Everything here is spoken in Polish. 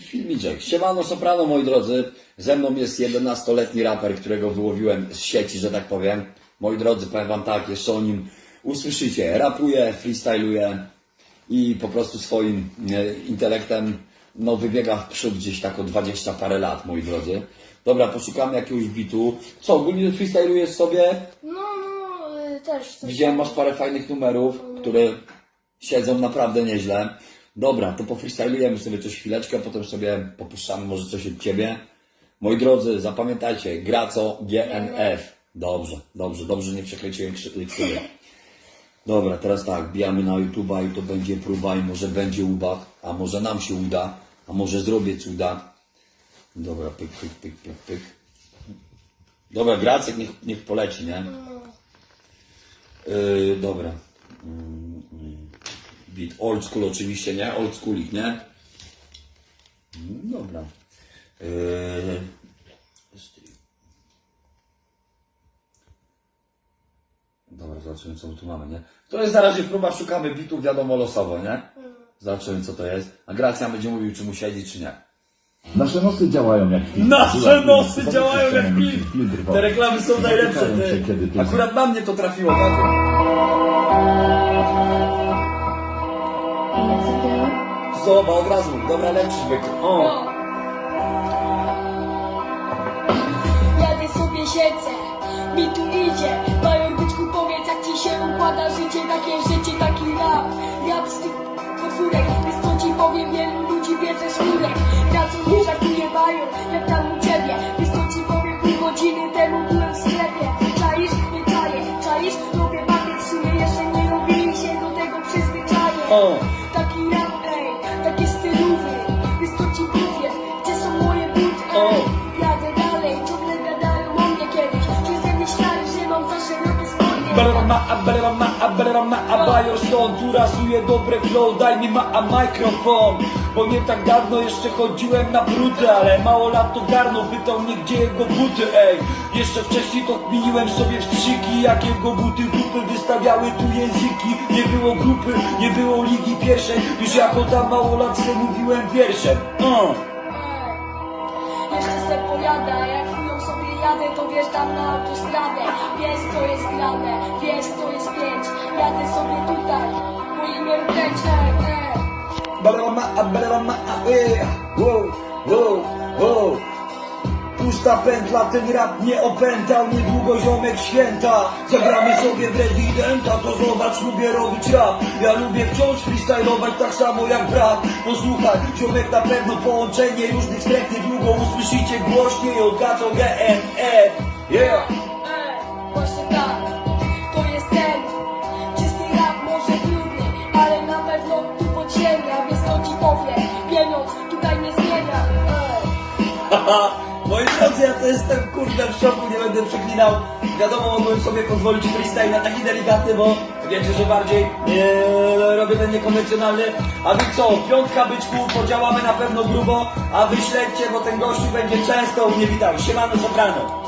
filmiczek. Siemano Soprano, moi drodzy. Ze mną jest 11-letni raper, którego wyłowiłem z sieci, że tak powiem. Moi drodzy, powiem wam tak, jeszcze o nim usłyszycie. Rapuje, freestyluje i po prostu swoim e, intelektem no, wybiega w przód gdzieś tak o 20 parę lat, moi drodzy. Dobra, poszukamy jakiegoś bitu. Co, ogólnie freestylujesz sobie? No, no, y, też. Widziałem, masz parę fajnych numerów, które siedzą naprawdę nieźle. Dobra, to pofreestylujemy sobie coś chwileczkę, potem sobie popuszczamy może coś od Ciebie. Moi drodzy, zapamiętajcie, Graco GNF. Dobrze, dobrze, dobrze, nie przekręciłem krzy- krzywy. Dobra, teraz tak, bijamy na YouTube'a i to będzie próba i może będzie ubaw, a może nam się uda, a może zrobię cuda. Dobra, pyk, pyk, pyk, pyk, pyk. Dobra, Gracek niech, niech poleci, nie? Yy, dobra. Old school oczywiście, nie? Old schoolik, nie? Mm, Dobra. Yy, Dobra, zobaczymy co my tu mamy, nie? To jest na razie próba, szukamy bitów, wiadomo losowo, nie? Zobaczymy co to jest. A Gracja będzie mówił, czy mu siedzi, czy nie. Nasze nosy działają jak film. Nasze nosy działają jak film. Te reklamy są najlepsze, ty. Akurat na mnie to trafiło, tak? Zobacz, od razu, dobra, lepszy byk. O! No. Jadę sobie siedzę, mi tu idzie. Major byczku powiedz jak ci się układa życie? Takie życie, taki rap. Rap z tych potwórek Więc co ci powiem, wielu ludzi bierze szmurek Na co nie żartuje major, jak tam u ciebie? Więc co ci powiem, pół godziny temu byłem w sklepie. Czaisz? Nie czaję, czaisz? Robię pakiet, w sumie jeszcze nie robili się do tego przyzwyczaje O! Spodnie Berama, a berama, a a stąd Tu rasuje dobre flow, daj mi ma a mikrofon. Bo nie tak dawno jeszcze chodziłem na bruty Ale mało lat to garnął, pytał mnie gdzie jego buty, ej. Jeszcze wcześniej to kminiłem sobie w strzyki Jak jego buty dupy wystawiały tu języki. Nie było grupy, nie było ligi pierwszej Już jako tam małolatce mówiłem wierszem. Uh. Ej, Jeszcze se pojada, jadę, to wjeżdżam na autostradę. Wiesz co jest grane, wiesz co jest pięć. Jadę sobie tutaj, moje numer pięć, ej, ej Balama, a balama, a e, wow, wow, wow. Pusta pętla, ten rap nie opętał, niedługo ziomek święta. Zagramy sobie w rezydenta, to zobacz, lubię robić rap. Ja lubię wciąż freestylować tak samo jak brat. Posłuchaj, ziomek na pewno połączenie różnych stref Niedługo usłyszycie głośniej od Gato GNF Yeah! Właśnie tak, to jest ten Czysty rap może brudny, ale na pewno tu podziemia Więc to ci powiem, pieniądz tutaj nie zmienia. Haha, moi drodzy, ja to jestem kurde w szoku, nie będę przeklinał. Wiadomo, mogłem sobie pozwolić freestyle na taki delikatny, bo wiecie, że bardziej e, robię ten niekonwencjonalny. A wy co, piątka byczku, podziałamy na pewno grubo, a wy śledźcie, bo ten gościu będzie często u mnie witał. Siemano, soprano.